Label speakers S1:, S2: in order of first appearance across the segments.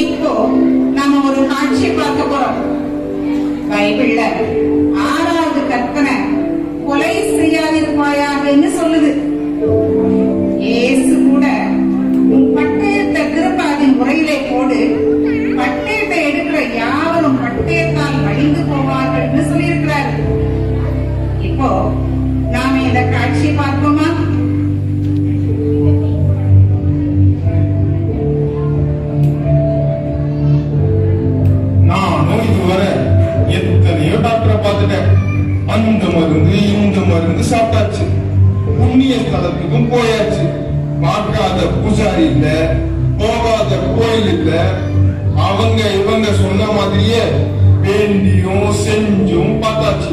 S1: இப்போ நாம ஒரு காட்சி பார்க்க போறோம். பைபிள்ல ஆறாவது கற்பனை கொலை செய்யாதிருப்பாயாகன்னு சொல்லுது. ஏசு கூட உன் பட்டயத்தை திருப்பாதின் முறையிலே போடு பட்டயத்தை எடுக்கிற யாரும் பட்டயத்தால் மடிந்து போவார்கள்னு சொல்லியிருக்கிறாரு. இப்போ நாம இந்த காட்சியை பார்ப்போமா?
S2: எத்தனையோ டாக்டரை பார்த்துட்டேன். அந்த மருந்து இந்த மருந்து சாப்பிட்டாச்சு. புண்ணிய ஸ்தலத்துக்கும் போயாச்சு. பார்க்காத பூஜாரி இல்ல போகாத கோயில் இல்ல. அவங்க இவங்க சொன்ன மாதிரியே வேண்டியும் செஞ்சும் பார்த்தாச்சு.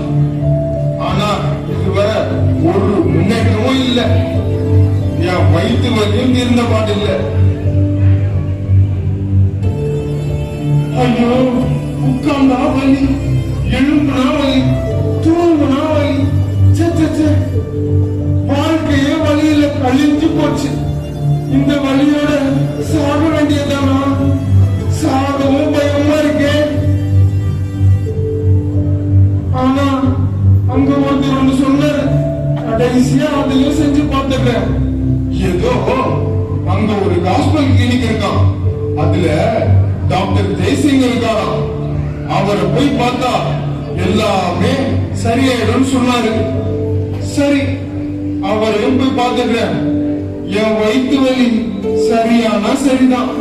S2: ஆனா இதுவரை ஒரு முன்னேற்றமும் இல்ல. என் வயிற்று வரையும் தீர்ந்த பாடில்லை ஐயோ உட்கார்ந்தா வலி. எழும்புனா வலி தூங்குனா வலி ச்சே, ச்சே, வாழ்க்கையே வலியில கழிஞ்சு போச்சு. இந்த வலியோட சாக வேண்டியதானா சாகவும் பயமா இருக்கே? ஆனா அங்க ஒருத்தர் ஒண்ணு சொன்னாரு. கடைசியா அதையும் செஞ்சு பார்த்துக்கிறேன் ஏதோ அங்க ஒரு காஸ்பல் கிளினிக் இருக்கான் அதுல டாக்டர் ஜெய்சிங் இருக்காராம். அவரை போய் பார்த்தா எல்லாமே சரியாயிடும் சொன்னாரு. சரி அவரையும் போய் பார்த்துக்கிறேன் என் வயிற்று வலி சரியானா சரிதான்.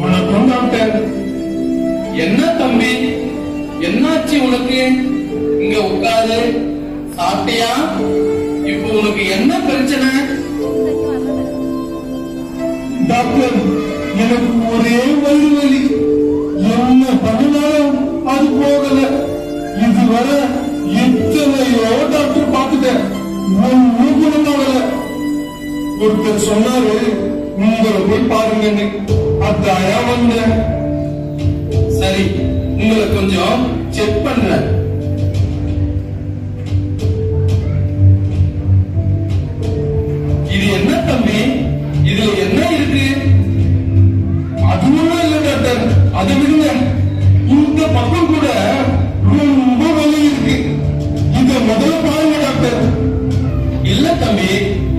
S2: வணக்கம் டாக்டர்.
S3: என்ன தம்பி? என்னாச்சு உனக்கு? இங்க உட்காரு. சாப்பிட்டியா? இப்போ உனக்கு என்ன பிரச்சனை?
S2: டாக்டர் எனக்கு ஒரே வயிறு வலி. என்ன பண்ணினாலும் அது போகல. இதுவரை எத்தனையோ டாக்டர் பார்த்துட்டேன். ஒன்னும் குணமாகல ஒருத்தர் சொன்னாரு உங்களை போய் பாருங்கன்னு. அதாயா வந்தேன்.
S3: சரி உங்களை கொஞ்சம் செக் பண்றேன்.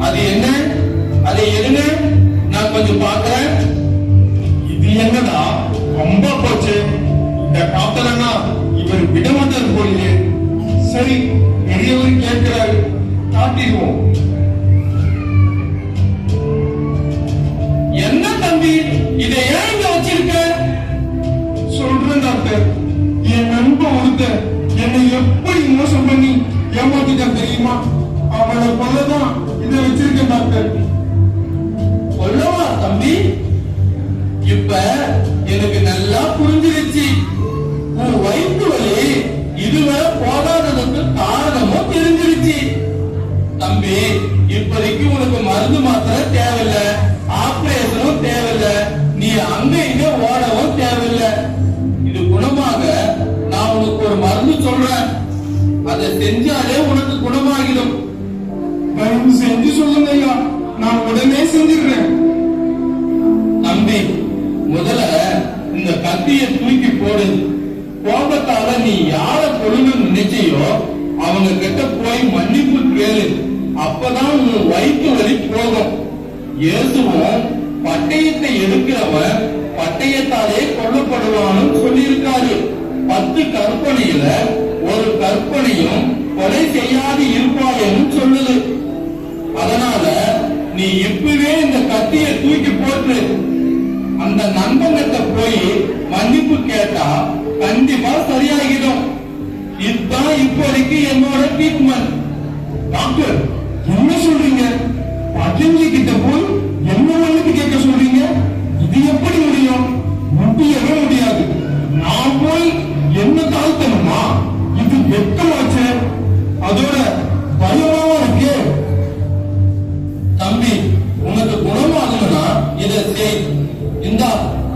S2: அது
S3: என்ன? அது என்ன நான் கொஞ்சம் பாக்குறேன்
S2: இது என்னடா ரொம்ப போச்சு. இந்த காத்தலன்னா இவர் விடமாட்டார் மாட்டார் சரி பெரியவர் கேட்கிறாரு. காட்டிடுவோம்.
S3: என்ன தம்பி இதை ஏன் இங்க வச்சிருக்க?
S2: சொல்றேன் டாக்டர். என் நண்பன் ஒருத்தன் என்னை எப்படி மோசம் பண்ணி ஏமாத்திட்டான் தெரியுமா? அவளை கொல்லதான் இதை வச்சிருக்கேன் டாக்டர்.
S3: சொல்லவா தம்பி? இப்ப எனக்கு நல்லா புரிஞ்சிருச்சு. உன் வயிற்று வலி இதுவரை போகாததுக்கு காரணமும் தெரிஞ்சிருச்சு. தம்பி இப்போதைக்கு உனக்கு மருந்து மாத்திரை தேவையில்ல ஆபரேஷனும் தேவையில்ல நீ அங்க இங்க ஓடவும் தேவையில்ல. இது குணமாக நான் உனக்கு ஒரு மருந்து சொல்றேன். அதை செஞ்சாலே உனக்கு குணமாகிடும்.
S2: தயவு செஞ்சு சொல்லுங்க ஐயா. நான் உடனே செஞ்சிடுறேன்.
S3: தம்பி முதல்ல இந்த கத்திய தூக்கி போடு. கோபத்தால நீ யார கொழுந்து நினைச்சியோ அவங்க கிட்ட போய் மன்னிப்பு கேளு. அப்பதான் உன் வயிற்று வலி போகும். இயேசுவும் பட்டயத்தை எடுக்கிறவன் பட்டயத்தாலே கொல்லப்படுவான்னு சொல்லியிருக்காரு. பத்து கற்பனையில ஒரு கற்பனையும் கொலை செய்யாது இருப்பாயன்னு சொல்லுது. அதனால நீ இப்பவே இந்த கத்தியை தூக்கி போட்டு அந்த நண்பங்கிட்ட போய் மன்னிப்பு கேட்டா கண்டிப்பா சரியாகிடும். இதுதான் இப்போதைக்கு என்னோட ட்ரீட்மெண்ட்
S2: டாக்டர் என்ன சொல்றீங்க? பதினஞ்சு கிட்ட போய் என்ன மன்னிப்பு கேட்க சொல்றீங்க? இது எப்படி முடியும்? முடியவே முடியாது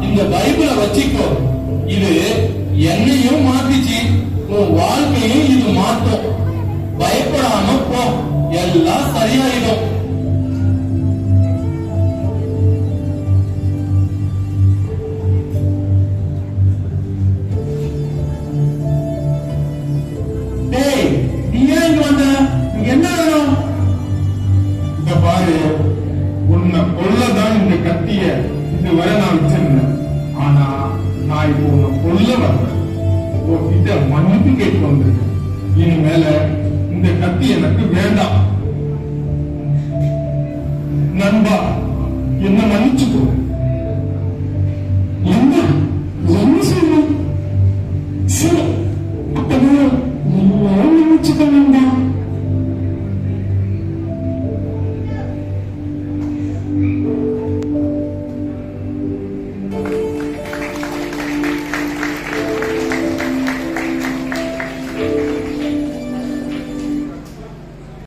S3: இந்த பைபிளை வச்சுக்கோ. இது என்னையும் மாத்திச்சு. உன் உன் வாழ்க்கையும் இது மாற்றும் பயப்படாம போ. எல்லாம் சரியாயிடும்.
S2: மன்னிப்பு கேட்டு வந்திருக்கேன் இனிமேல இந்த கத்தி எனக்கு வேண்டாம். நண்பா என்ன மன்னிச்சுக்கோ.